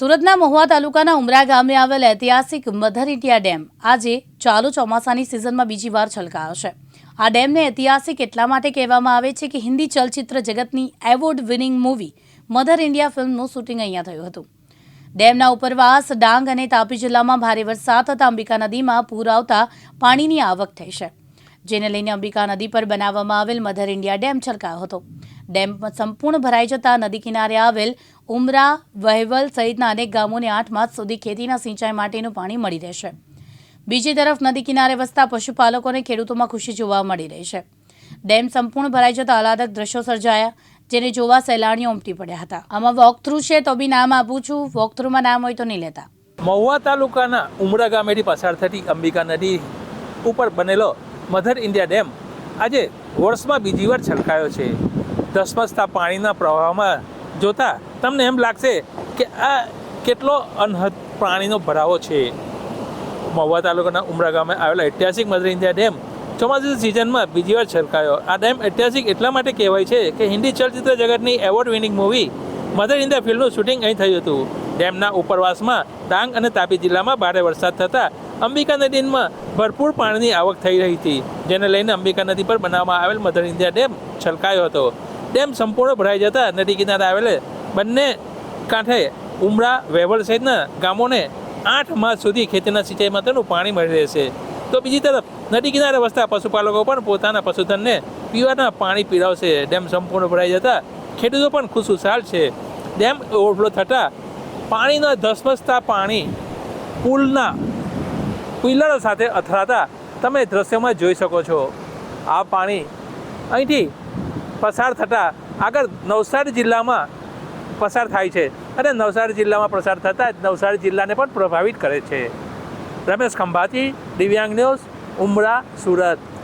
સુરતના મહુવા તાલુકાના ઉમરા ગામે આવેલ ઐતિહાસિક મધર ઇન્ડિયા ડેમ આજે ચાલુ ચોમાસાની સિઝનમાં બીજી વાર છલકાયો છે. આ ડેમને ઐતિહાસિક એટલા માટે કહેવામાં આવે છે કે હિન્દી ચલચિત્ર જગતની award winning movie Mother India ફિલ્મનું શૂટિંગ અહીંયા થયું હતું. ડેમના ઉપરવાસ, ડાંગ અને તાપી જિલ્લામાં ભારે વરસાદ થતાં અંબિકા નદીમાં પૂર આવતા પાણીની આવક થઈ છે. જેને લઈને અંબિકા નદી પર બનાવવામાં આવેલ મધર ઇન્ડિયા ડેમ છલકાયો હતો. ડેમ સંપૂર્ણ ભરાઈ જતા નદી કિનારે આવેલ ઉમરા, વહેવલ સહિતના અનેક ગામોને આઠ માસ સુધી ખેતીના સિંચાઈ માટેનું પાણી મળી રહેશે. બીજી તરફ નદી કિનારે વસતા પશુપાલકો અને ખેડૂતોમાં ખુશી જોવા મળી રહી છે. ડેમ સંપૂર્ણ ભરાઈ જતા આહલાદક દ્રશ્યો સર્જાયા, જેને જોવા સહેલાણીઓ ઉમટી પડ્યા હતા. આમાં વોકથ્રુ છે તો બી નામ આપું છું. વોકથ્રુમાં નામ હોય તો નહીં લેતા. મહુવા તાલુકાના ઉમરા ગામેથી પસાર થતી અંબિકા નદી ઉપર બનેલો મધર ઇન્ડિયા ડેમ આજે વર્ષમાં બીજી વાર છલકાયો છે. ધસમસતા પાણીના પ્રવાહમાં જોતા તમને એમ લાગશે કે આ કેટલો અનહદ પાણીનો ભરાવો છે. મહુવા તાલુકાના ઉમરા ગામે આવેલા ઐતિહાસિક મધર ઇન્ડિયા ડેમ ચોમાસુ સિઝનમાં બીજી વાર છલકાયો. આ ડેમ ઐતિહાસિક એટલા માટે કહેવાય છે કે હિન્દી ચલચિત્ર જગતની award winning movie Mother India ફિલ્મનું શૂટિંગ અહીં થયું હતું. ડેમના ઉપરવાસમાં ડાંગ અને તાપી જિલ્લામાં ભારે વરસાદ થતાં અંબિકા નદીમાં ભરપૂર પાણીની આવક થઈ રહી હતી, જેને લઈને અંબિકા નદી પર બનાવવામાં આવેલ મધર ઇન્ડિયા ડેમ છલકાયો હતો. ડેમ સંપૂર્ણ ભરાઈ જતા નદી કિનારે આવેલ બંને કાંઠે ઉમરા, વેવળ સહિતના ગામોને આઠ માસ સુધી ખેતીના સિંચાઈ માટેનું પાણી મળી રહેશે તો બીજી તરફ, નદી કિનારે વસતા પશુપાલકો પણ પોતાના પશુધનને પીવાના પાણી પીરાવશે ડેમ સંપૂર્ણ ભરાઈ જતા ખેડૂતો પણ ખુશખુશાલ છે. ડેમ ઓવરફ્લો થતાં પાણીના ધસમસતા પાણી પુલના પિલરો સાથે અથડાતા તમે દ્રશ્યમાં જોઈ શકો છો. આ પાણી અહીંથી પસાર થતાં આગળ નવસારી જિલ્લામાં પસાર થાય છે અને નવસારી જિલ્લામાં પસાર થતાં જ નવસારી જિલ્લાને પણ પ્રભાવિત કરે છે. રમેશ ખંભાતી, દિવ્યાંગ ન્યૂઝ, ઉમરા, સુરત.